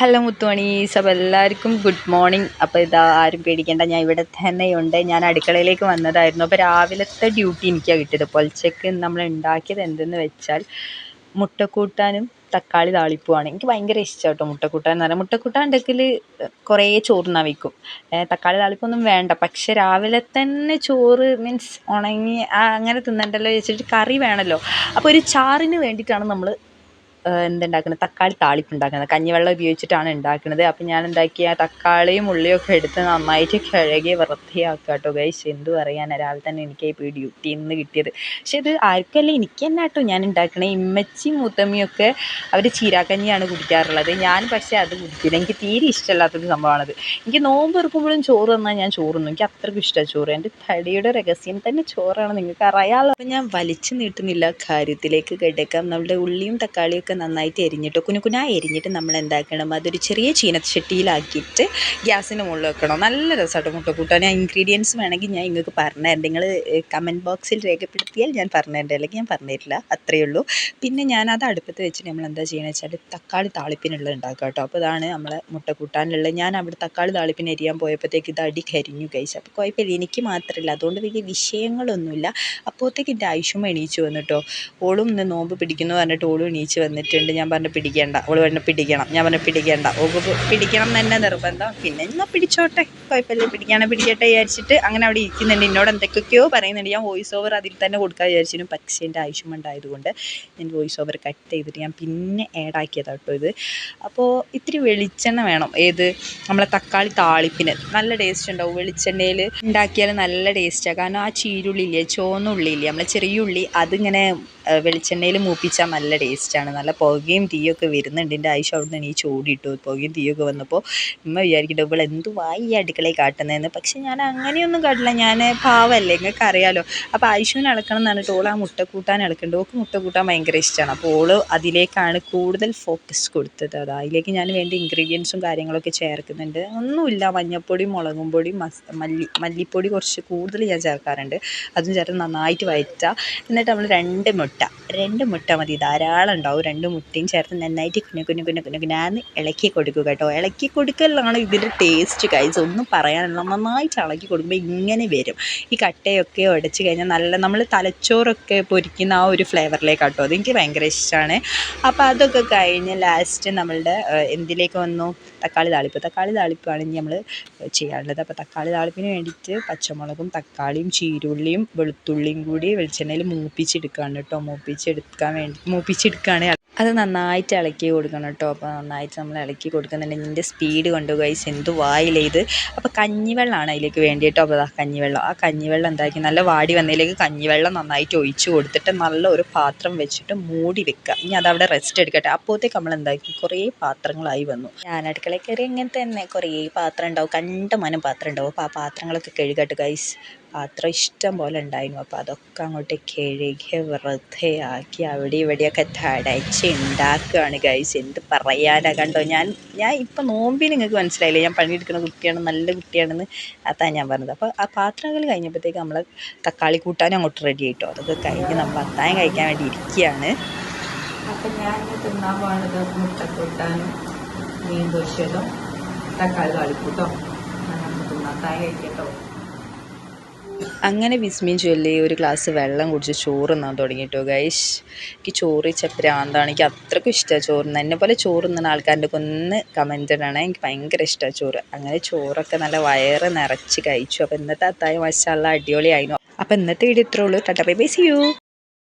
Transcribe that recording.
Hello മുത്തുമണീസ് അപ്പോൾ എല്ലാവർക്കും good morning അപ്പോൾ ഇതാ ആരും പേടിക്കേണ്ട ഞാൻ ഇവിടെ തന്നെയുണ്ട്. ഞാൻ അടുക്കളയിലേക്ക് വന്നതായിരുന്നു. അപ്പോൾ രാവിലത്തെ ഡ്യൂട്ടി എനിക്കാണ് കിട്ടിയത്. പൊലച്ചക്ക് നമ്മൾ ഉണ്ടാക്കിയത് എന്തെന്ന് വെച്ചാൽ മുട്ടക്കൂട്ടാനും തക്കാളി താളിപ്പുമാണ്. എനിക്ക് ഭയങ്കര ഇഷ്ടമാണ് കേട്ടോ മുട്ടക്കൂട്ടാൻ എന്ന് പറയാം മുട്ടക്കൂട്ടാൻ ഉണ്ടെങ്കിൽ കുറേ ചോറിനാ വയ്ക്കും തക്കാളി താളിപ്പൊന്നും വേണ്ട. പക്ഷെ രാവിലെ തന്നെ ചോറ് മീൻസ് ഉണങ്ങി അങ്ങനെ തിന്നണ്ടല്ലോ വെച്ചിട്ട് കറി വേണമല്ലോ അപ്പോൾ ഒരു ചാറിന് വേണ്ടിയിട്ടാണ് നമ്മൾ എന്തുണ്ടാക്കുന്നത് തക്കാളി താളിപ്പ് ഉണ്ടാക്കുന്നത്. കഞ്ഞിവെള്ളം ഉപയോഗിച്ചിട്ടാണ് ഉണ്ടാക്കുന്നത് അപ്പം ഞാൻ എന്താക്കി ആ തക്കാളിയും ഉള്ളിയൊക്കെ എടുത്ത് നന്നായിട്ട് കഴുകി വൃത്തിയാക്കുക കേട്ടോ ഗൈസ് എന്ത് പറയാൻ രാവിലെ തന്നെ എനിക്ക് ഇപ്പോൾ ഡ്യൂട്ടിയിൽ നിന്ന് കിട്ടിയത്. പക്ഷെ ഇത് ആർക്കല്ല? എനിക്ക് തന്നെ കേട്ടോ ഞാൻ ഉണ്ടാക്കണേ. ഇമ്മച്ചി മൂത്തമ്മയൊക്കെ അവർ ചീരാക്കഞ്ഞിയാണ് കുടിക്കാറുള്ളത്. ഞാൻ പക്ഷേ അത് കുടിക്കില്ല. എനിക്ക് തീരെ ഇഷ്ടമല്ലാത്തൊരു സംഭവമാണത്. എനിക്ക് നോമ്പ് ഇറക്കുമ്പോഴും ചോറ് തന്നാൽ ഞാൻ ചോറുന്നു എനിക്ക് അത്രയ്ക്കും ഇഷ്ടമാണ് ചോറ്. എന്റെ തടിയുടെ രഹസ്യം തന്നെ ചോറാണ്. നിങ്ങൾക്ക് അറിയാമല്ലോ അപ്പം ഞാൻ വലിച്ചു നീട്ടുന്നില്ല കാര്യത്തിലേക്ക് കിടക്കാം. നമ്മുടെ ഉള്ളിയും തക്കാളിയും ഒക്കെ നന്നായിട്ട് എരിഞ്ഞിട്ട് കുനുകുനാ എരിഞ്ഞിട്ട് നമ്മൾ എന്താക്കണം? അതൊരു ചെറിയ ചീനച്ചട്ടിയിലാക്കിയിട്ട് ഗ്യാസിന് മുകളിൽ വെക്കണം. നല്ല രസമായിട്ട് മുട്ട കൂട്ടാൻ. ഞാൻ ഇൻഗ്രീഡിയൻസ് വേണമെങ്കിൽ ഞാൻ നിങ്ങൾക്ക് പറഞ്ഞുതരാം. നിങ്ങൾ കമന്റ് ബോക്സിൽ രേഖപ്പെടുത്തിയാൽ ഞാൻ പറഞ്ഞുതരേണ്ട അല്ലെങ്കിൽ ഞാൻ പറഞ്ഞിട്ടില്ല. അത്രയേ ഉള്ളൂ. പിന്നെ ഞാൻ അത് അടുപ്പത്ത് വെച്ചിട്ട് നമ്മൾ എന്താ ചെയ്യണമെന്ന് വെച്ചാൽ തക്കാളി താളിപ്പിനുള്ളത് ഉണ്ടാക്കുക കേട്ടോ. അപ്പോൾ ഇതാണ് നമ്മളെ മുട്ട കൂട്ടാനുള്ളത്. ഞാൻ അവിടെ തക്കാളി താളിപ്പിന് എരിയാൻ പോയപ്പോഴത്തേക്ക് ഇത് അടി കരിഞ്ഞു കഴിച്ചു. അപ്പോൾ കുഴപ്പമില്ല. എനിക്ക് മാത്രമല്ല. അതുകൊണ്ട് വലിയ വിഷയങ്ങളൊന്നുമില്ല. അപ്പോഴത്തേക്ക് എന്റെ ആയുഷും എണീച്ചു വന്നിട്ടോ ഓളും ഇന്ന് നോമ്പ് പിടിക്കുന്നു പറഞ്ഞിട്ട് ഓളും എണീച്ച് വന്നിട്ടുണ്ട്. ഞാൻ പറഞ്ഞു പിടിക്കേണ്ട. ഓൾ പറഞ്ഞു പിടിക്കണം. ഞാൻ പറഞ്ഞു പിടിക്കേണ്ട. ഓക്ക് പിടിക്കണം എന്ന് തന്നെ നിർബന്ധം. പിന്നെ എന്നാൽ പിടിച്ചോട്ടെ. കുഴപ്പമില്ല. പിടിക്കുകയാണെ പിടിക്കട്ടെ വിചാരിച്ചിട്ട് അങ്ങനെ അവിടെ ഇരിക്കുന്നുണ്ട്. എന്നോട് എന്തൊക്കെയൊക്കെയോ പറയുന്നുണ്ട്. ഞാൻ വോയിസ് ഓവർ അതിൽ തന്നെ കൊടുക്കാൻ വിചാരിച്ചിരുന്നു. പക്ഷേ എന്റെ ആവശ്യം ഉണ്ടായതുകൊണ്ട് ഞാൻ വോയിസ് ഓവർ കട്ട് ചെയ്തിട്ട് ഞാൻ പിന്നെ ആഡാക്കിയതാണ് കേട്ടോ ഇത്. അപ്പോൾ ഇത്തിരി വെളിച്ചെണ്ണ വേണം. ഏത്? നമ്മളെ തക്കാളി താളിപ്പിന്. നല്ല ടേസ്റ്റ് ഉണ്ടാവും. വെളിച്ചെണ്ണയിൽ ഉണ്ടാക്കിയാൽ നല്ല ടേസ്റ്റാണ് കാരണം ആ ചീരുള്ളി ഇല്ലേ ചോന്നുള്ളി ഇല്ലേ നമ്മളെ ചെറിയ ഉള്ളി അതിങ്ങനെ വെളിച്ചെണ്ണയിൽ മൂപ്പിച്ചാൽ നല്ല ടേസ്റ്റാണ്. നല്ല പുകയും തീയൊക്കെ വരുന്നുണ്ട്. എന്റെ ആയിഷ അവിടെ നിന്ന് എണീച്ച് ഓടിയിട്ടു. പുകയും തീയൊക്കെ വന്നപ്പോൾ ഉമ്മ വിചാരിക്കട്ടെ ഇവൾ എന്തുവായി ഈ അടുക്കളയിൽ കാട്ടുന്നതെന്ന്? പക്ഷെ ഞാൻ അങ്ങനെയൊന്നും കാട്ടില്ല. ഞാൻ പാവല്ലേ നിങ്ങൾക്ക് അറിയാലോ. അപ്പോൾ ആയിഷുവിന് അളക്കണം എന്ന് പറഞ്ഞിട്ട് ഓൾ ആ മുട്ട കൂട്ടാൻ അളക്കുന്നുണ്ട് ഓൾക്ക് മുട്ട കൂട്ടാൻ ഭയങ്കര ഇഷ്ടമാണ് അപ്പോൾ ഓൾ അതിലേക്കാണ് കൂടുതൽ ഫോക്കസ് കൊടുത്തത്. അത് അതിലേക്ക് ഞാൻ വേണ്ട ഇൻഗ്രീഡിയൻസും കാര്യങ്ങളൊക്കെ ചേർക്കുന്നുണ്ട്. ഒന്നുമില്ല. മഞ്ഞൾപ്പൊടി മുളകും പൊടി മസ് മല്ലി മല്ലിപ്പൊടി കുറച്ച് കൂടുതൽ ഞാൻ ചേർക്കാറുണ്ട്. അതും ചേർത്ത് നന്നായിട്ട് വഴറ്റുക എന്നിട്ട് നമ്മൾ രണ്ട് മുട്ട രണ്ട് മുട്ട മതി. ധാരാളം ഉണ്ടാവും. രണ്ട് മുട്ടയും ചേർത്ത് നന്നായിട്ട് കുഞ്ഞു കുഞ്ഞു കുഞ്ഞു കുഞ്ഞു കുഞ്ഞാന്ന് ഇളക്കി കൊടുക്കുക കേട്ടോ. ഇളക്കി കൊടുക്കലാണ് ഇതിന്റെ ടേസ്റ്റ് കൈസ് ഒന്നും പറയാനുള്ള നന്നായിട്ട് ഇളക്കി കൊടുക്കുമ്പോൾ ഇങ്ങനെ വരും. ഈ കട്ടയൊക്കെ ഉടച്ച് കഴിഞ്ഞാൽ നല്ല നമ്മൾ തലച്ചോറൊക്കെ പൊരിക്കുന്ന ആ ഒരു ഫ്ലേവറിലേക്ക് കേട്ടോ അതെനിക്ക് ഭയങ്കര ഇഷ്ടമാണ് അപ്പോൾ അതൊക്കെ കഴിഞ്ഞ് ലാസ്റ്റ് നമ്മളുടെ എന്തിലേക്ക് വന്നു? തക്കാളി താളിപ്പ്. തക്കാളി താളിപ്പാണ് ഇനി നമ്മൾ ചെയ്യാനുള്ളത്. അപ്പോൾ തക്കാളി താളിപ്പിന് വേണ്ടിയിട്ട് പച്ചമുളകും തക്കാളിയും ചീരുള്ളിയും വെളുത്തുള്ളിയും കൂടി വെളിച്ചെണ്ണയിൽ മൂപ്പിച്ചെടുക്കുകയാണ് കേട്ടോ. മൂപ്പിച്ചെടുക്കാൻ വേണ്ടി മൂപ്പിച്ചെടുക്കുകയാണ് അത് നന്നായിട്ട് ഇളക്കി കൊടുക്കണം കേട്ടോ. അപ്പോൾ നന്നായിട്ട് നമ്മൾ ഇളക്കി കൊടുക്കുന്നുണ്ടെങ്കിൽ ഇതിന്റെ സ്പീഡ് കൊണ്ട് ഗൈസ് എന്ത് വായില്ല ഇത്? അപ്പോൾ കഞ്ഞിവെള്ളമാണ് അതിലേക്ക് വേണ്ടി കേട്ടോ. അപ്പോൾ കഞ്ഞിവെള്ളം. ആ കഞ്ഞിവെള്ളം എന്താക്കി? നല്ല വാടി വന്നതിലേക്ക് കഞ്ഞിവെള്ളം നന്നായിട്ട് ഒഴിച്ച് കൊടുത്തിട്ട് നല്ല ഒരു പാത്രം വെച്ചിട്ട് മൂടി വെക്കുക. ഇനി അതവിടെ റെസ്റ്റ് എടുക്കട്ടെ. അപ്പോഴത്തേക്ക് നമ്മൾ എന്താക്കി? കുറേ പാത്രങ്ങളായി വന്നു. ഞാൻ അടുക്കളയിൽ കയറി ഇങ്ങനെ തന്നെ കുറേ പാത്രം ഉണ്ടാവും. കണ്ടമാനം പാത്രം ഉണ്ടാവും. അപ്പോൾ ആ പാത്രങ്ങളൊക്കെ കഴുകട്ടെ ഗൈസ് പാത്രം ഇഷ്ടം പോലെ ഉണ്ടായിരുന്നു. അപ്പോൾ അതൊക്കെ അങ്ങോട്ട് കഴുകി വൃത്തിയാക്കി അവിടെ ഇവിടെയൊക്കെ തടച്ച് ഉണ്ടാക്കുകയാണ് ഗൈസ് എന്ത് പറയാനാ കണ്ടോ? ഞാൻ ഞാൻ ഇപ്പം നോമ്പിന് നിങ്ങൾക്ക് മനസ്സിലായില്ലേ? ഞാൻ പണിയെടുക്കുന്ന കുട്ടിയാണ് നല്ല കുട്ടിയാണെന്ന് അതാണ് ഞാൻ പറഞ്ഞത്. അപ്പോൾ ആ പാത്രങ്ങൾ കഴിഞ്ഞപ്പോഴത്തേക്ക് നമ്മൾ തക്കാളി കൂട്ടാനും അങ്ങോട്ട് റെഡി ആയിട്ടോ? അതൊക്കെ കഴിഞ്ഞ് നമ്മൾ അത്തായം കഴിക്കാൻ വേണ്ടി ഇരിക്കുകയാണ്. അപ്പം ഞാൻ തിന്നാൻ പോകുന്നത് മുട്ടക്കൂട്ടാനും മീൻ പൊരിച്ചതും തക്കാളി താളിക്കൂട്ടോ തിന്നാൻ അത്തായം കഴിക്കട്ടോ അങ്ങനെ വിസ്മയം ചൊല്ലി ഒരു ഗ്ലാസ് വെള്ളം കുടിച്ച് ചോറ് തിന്നാൻ തുടങ്ങിയിട്ടോ ഗൈഷ് എനിക്ക് ചോറ് വെച്ച എനിക്ക് അത്രയ്ക്കും ഇഷ്ടമാണ് ചോറ് എന്നെ പോലെ ചോറ് തിന്നുന്ന ആൾക്കാരുടെ ഒന്ന് കമന്റ് ഇടണേ. എനിക്ക് ഭയങ്കര ഇഷ്ടമാണ് ചോറ്. അങ്ങനെ ചോറൊക്കെ നല്ല വയറ് നിറച്ച് കഴിച്ചു. അപ്പോൾ ഇന്നത്തെ അത്തായ മസാല അടിപൊളിയായിരുന്നു അപ്പോൾ ഇന്നത്തെ വീഡിയോ ഇത്രേ ഉള്ളൂ. Tata bye bye see you